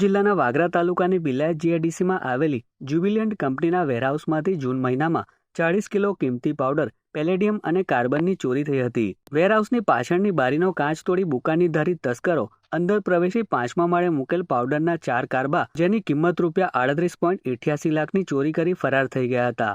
જિલ્લાના વાગરા તાલુકાની બિલાયત જીઆઈડીસીમાં આવેલી જ્યુબિલિયન્ટ કંપનીના વેરહાઉસમાંથી જૂન મહિનામાં ચાળીસ કિલો કિંમતી પાવડર, પેલેડિયમ અને કાર્બનની ચોરી થઈ હતી. વેરહાઉસની પાછળની બારીનો કાચ તોડી બુકાની ધરી તસ્કરો અંદર પ્રવેશી પાંચમા માળે મૂકેલ પાવડરના ચાર કારબા, જેની કિંમત રૂપિયા આડત્રીસ પોઈન્ટ લાખની ચોરી કરી ફરાર થઈ ગયા હતા.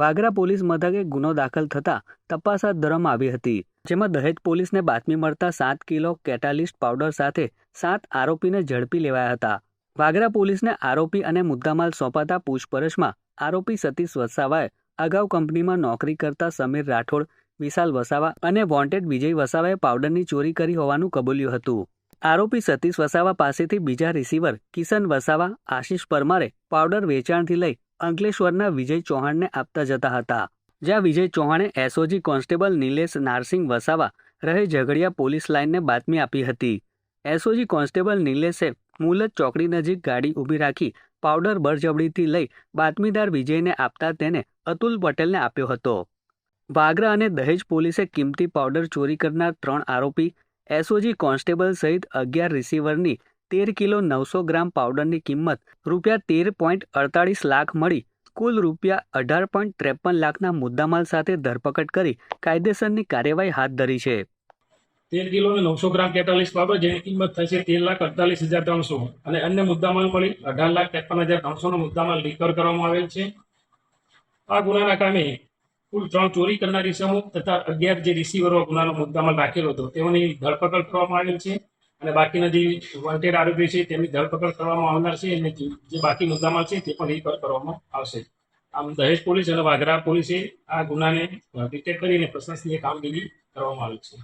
વાગરા પોલીસ મથકે ગુનો દાખલ થતા તપાસ હાથ ધરવામાં આવી હતી, જેમાં દહેજ પોલીસને બાતમી મળતા સાત કિલો કેટાલિસ્ટ પાવડર સાથે સાત આરોપીને ઝડપી લેવાયા હતા. વાગરા પોલીસને આરોપી અને મુદ્દામાલ સોંપાતા પૂછપરછમાં આરોપી સતીશ વસાવાએ અગાઉ કંપનીમાં નોકરી કરતા સમીર રાઠોડ, વિશાલ વસાવા અને વોન્ટેડ વિજય વસાવાએ પાવડરની ચોરી કરી હોવાનું કબૂલ્યું હતું. આરોપી સતીશ વસાવા પાસેથી બીજા રિસીવર કિશન વસાવા આશીષ પરમારે પાવડર વેચાણથી લઈ અંકલેશ્વરના વિજય ચૌહાણને આપતા જતા હતા. જ્યાં વિજય ચૌહાણે એસઓજી કોન્સ્ટેબલ નિલેશ નારસિંહ વસાવા રહે ઝઘડિયા પોલીસ લાઇનને બાતમી આપી હતી. એસઓજી કોન્સ્ટેબલ નિલેશે મુલત ચોકડી નજીક ગાડી ઊભી રાખી પાવડર બળજબડીથી લઈ બાતમીદાર વિજયને આપતા તેને અતુલ પટેલને આપ્યો હતો. વાગરા અને દહેજ પોલીસે કિંમતી પાવડર ચોરી કરનાર ત્રણ આરોપી એસઓજી કોન્સ્ટેબલ સહિત અગિયાર રિસીવરની તેર કિલો નવસો ગ્રામ પાવડરની કિંમત રૂપિયા તેર પોઈન્ટ અડતાળીસ લાખ મળી. કુલ રૂપિયા અઢાર પોઈન્ટ ત્રેપન લાખના મુદ્દામાલ સાથે ધરપકડ કરી કાયદેસરની કાર્યવાહી હાથ ધરી છે. તેર કિલો અને નવસો ગ્રામ કેટાલિસ પાવડર, જેની કિંમત થશે તેર લાખ અડતાલીસ હજાર ત્રણસો. અને અન્ય મુદ્દામાલ મળી અઢાર લાખ ત્રેપન હજાર ત્રણસોનો મુદ્દામાલ રિકવર કરવામાં આવેલ છે. આ ગુનાના કામે કુલ ત્રણ ચોરી કરનારી સમૂહ તથા અગિયાર જે રિસીવરો ગુનાનો મુદ્દામાલ રાખેલો હતો, તેઓની ધરપકડ કરવામાં આવેલ છે. અને બાકીના જે વોન્ટેડ આરોપી છે, તેમની ધરપકડ કરવામાં આવનાર છે અને જે બાકી મુદ્દામાલ છે તે પણ રિકવર કરવામાં આવશે. આમ દહેજ પોલીસ અને વાઘરા પોલીસે આ ગુનાને ડિટેક્ટ કરીને પ્રશંસનીય કામગીરી કરવામાં આવી છે.